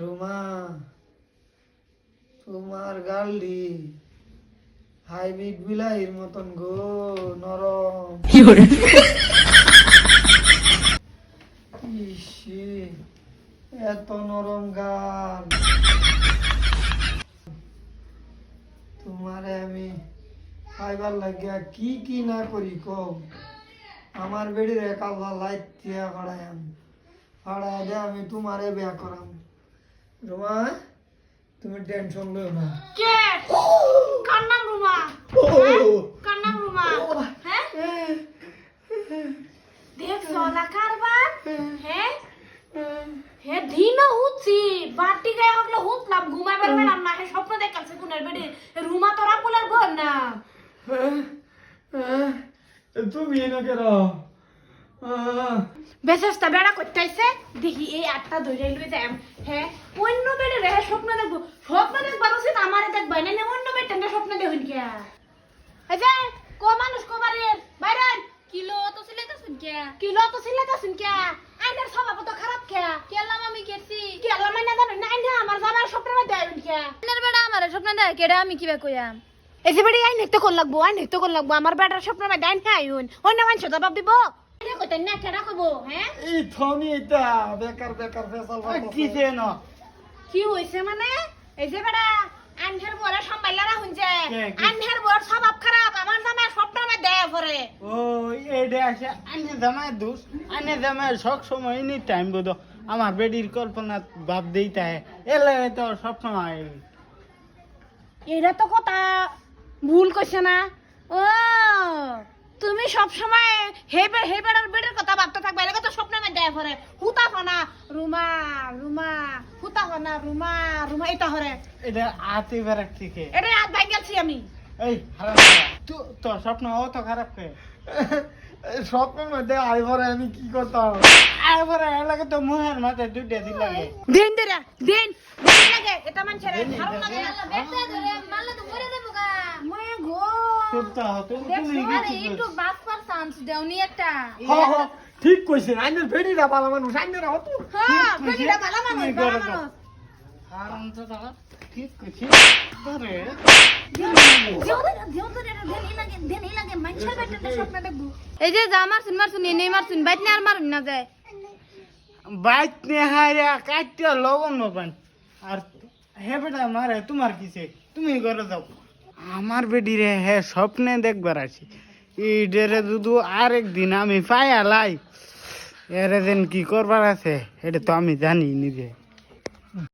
রুমা তোমার গাল্ডি হাইব্রিড বিলাহির মতন গো নরম। এত নরম গাল। তোমারে আমি খাইবার লাগিয়া কি কি না করি কও? আমার বেড়ির এক আল্লাহ লাইট দিয়া ফাড়ায়াম ফাড়ায় দে আমি তোমারে বিয়া করাম। রুমা তুমি টেনশন লও না। কে? কার নাম রুমা? কার নাম রুমা? হ্যাঁ? দেখছ না কারবার? হ্যাঁ? হে দিন হুচ্ছি বাটি গায়ে হকলে হুতলাম ঘুমাইবার বেড়াম না হে স্বপ্ন দেখাচ্ছে কোনের বেড়ে। রুমা তোরা বলার ঘর না? তুমি এনে কেন? বেশেষটা বেড়া করতে আইছে? দেখি এই আটটা ধরে লই যাই হ্যাঁ অন্য বেড়ে রে স্বপ্ন দেখব। স্বপ্ন দেখবার উচিত আমারে দেখবাই না না অন্য বেড়ে টেন্ডা স্বপ্ন দেখুন কে। যে কো মানুষ কো বাইরে কিলো তো সিলাইতে শুন কে? কি লো তো সিলেটা শুন কে? আইনার স্বভাব তো খারাপ কে? কেলাম আমি কেছি কি আল্লাহ মানে জানো না আইনা আমার জামার মধ্যে আইন কে? আপনার বেড়া আমার স্বপ্ন দেয় কেডা আমি কিবা কইয়াম? যে বেড়ি আইন তো কোন লাগবো আইন তো কোন লাগবো। আমার বেটার স্বপ্নের মধ্যে আইন আইন। অন্য মানুষ জবাব দিব। কইতেন না কেডা কইব হ্যাঁ? এই থনি এটা বেকার বেকার ফেসাল ন? কি হইছে মানে? এই যে বেড়া আনহের বড় কে, বড় স্বভাব খারাপ আমার জামাই দেয় ও আছে জামাই দোষ। জামাই সব সময় এনি টাইম বোধ আমার বেডির কল্পনা ভাব দিতে হয় এলে তো সব সময়। এটা তো কথা ভুল কইছে না। ও তুমি সব সময় হে হে বেড়ার বেড়ের কথা ভাবতে থাকবে এলাকা তো স্বপ্নের মধ্যে দেয় পরে হুতা ফানা রুমা রুমা হুতা ফানা রুমা রুমা এটা হরে এটা আতে বেড়াক থেকে এটা হাত ভাই গেছি আমি এই খারাপ তো তোর স্বপ্ন অত খারাপ কে স্বপ্নের মধ্যে আইভরে আমি কি করতাম এবার এলাকা তো মুহের মাথায় দুইটা দিন লাগে দিন দিরা দিন লাগে এটা মানুষের ভালো লাগে আল্লাহ বেটা ধরে মারলে তো মরে যাব গা ময়ে গো চুপ তো তুমি আরে কিছু চান্স দেওনি একটা। হ হ ঠিক কইছেন আইনের ফেরিটা ভালো মানুষ আইনের হতো হ্যাঁ বেটিটা ভালো মানুষ দাও। মানুষ। আরাম তো দাও ঠিক কইছি ধরে। এই যে যা মারছুন মারছুন এনে মারছুন বাইট নে আর মারুন না যায় বাইক নে হাইরা কাটতে লবণ নবান আর হে বেটা মারে তোমার কিসে? তুমি করে যাও। আমার বেডি রে হে স্বপ্নে দেখবার আছি এই দুধু আরেক দিন আমি পাই আলাই। এরে দিন কি করবার আছে, এটা তো আমি জানি নিজে।